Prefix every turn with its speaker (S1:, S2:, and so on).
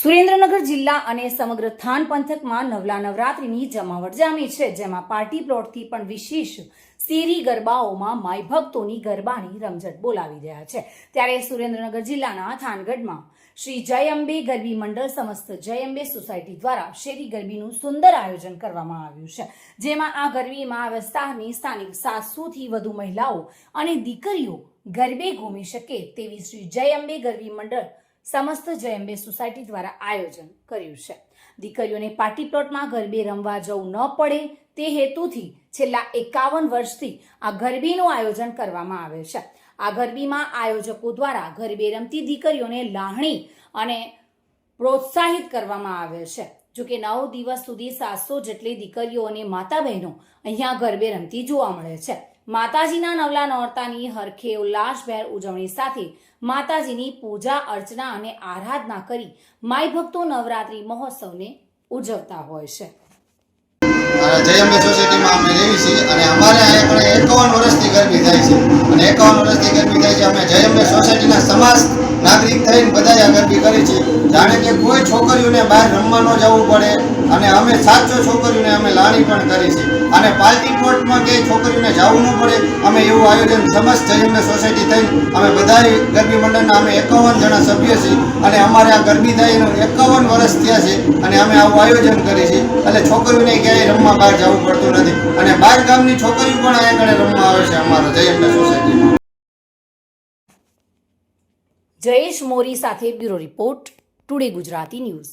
S1: સુરેન્દ્રનગર જિલ્લા અને સમગ્ર થાન પંથકમાં નવલા નવરાત્રિની જમાવટ જામી છે, જેમાં પાર્ટી પ્લોટથી પણ વિશેષ શેરી ગરબાઓમાં માય ભક્તોની ગરબાની રમઝટ બોલાવી રહ્યા છે. ત્યારે સુરેન્દ્રનગર જિલ્લાના થાનગઢમાં શ્રી જય અંબે ગરબી મંડળ સમસ્ત જય અંબે સોસાયટી દ્વારા શેરી ગરબીનું સુંદર આયોજન કરવામાં આવ્યું છે. જેમાં આ ગરબીમાં આ વિસ્તારની સ્થાનિક સાતસોથી વધુ મહિલાઓ અને દીકરીઓ ગરબે ઘૂમી શકે તેવી શ્રી જય અંબે ગરબી મંડળ સમસ્ત જયંબે સોસાયટી દ્વારા આયોજન કર્યું છે. દીકરીઓને પાર્ટી પ્લોટમાં ગરબે રમવા જવું ન પડે તે હેતુથી છેલ્લા એકાવન વર્ષથી આ ગરબીનું આયોજન કરવામાં આવે છે. આ ગરબીમાં આયોજકો દ્વારા ગરબે રમતી દીકરીઓને લાહણી અને પ્રોત્સાહિત કરવામાં આવે છે. જોકે નવ દિવસ સુધી સાતસો જેટલી દીકરીઓ અને માતા બહેનો અહીંયા ગરબે રમતી જોવા મળે છે. માતાજીના નવલા નોરતાની હરખે ઉલ્લાસભેર ઉજવણી સાથે માતાજીની પૂજા અર્ચના અને આરાધના કરી માય ભક્તો નવરાત્રી મહોત્સવને ઉજવતા હોય છે.
S2: જય અંબે સોસાયટીમાં અમે રહીએ છીએ અને અમારે અહીંયા એકાવન થાય છે. અને એકાવન ગરબી થાય છે, અમે જય અમે સોસાયટીના સમાજ નાગરિક થઈને બધાએ ગરબી કરી છે. જાણે કે કોઈ છોકરીઓને બહાર રમવા ન જવું પડે અને અમે સાચો છોકરીઓને અમે લાણી પણ કરી છે. અને પાર્ટી કોર્ટમાં કે છોકરીઓને જવું ન પડે, અમે એવું આયોજન સમસ્ત જયમને સોસાયટી થઈને અમે બધા ગરબી મંડળના અમે એકાવન જણા સભ્ય છીએ. અને અમારે આ ગરબી થાય એકાવન વર્ષ થયા છે અને અમે આવું આયોજન કરી છે એટલે છોકરીઓને ક્યાંય રમવા બહાર જવું પડતું નથી. અને બહાર ગામની છોકરીઓ પણ અહીંયા આગળ રમવા આવે છે અમારા જય
S1: જયેશ મોરી સાથે bureau report today Gujarati news.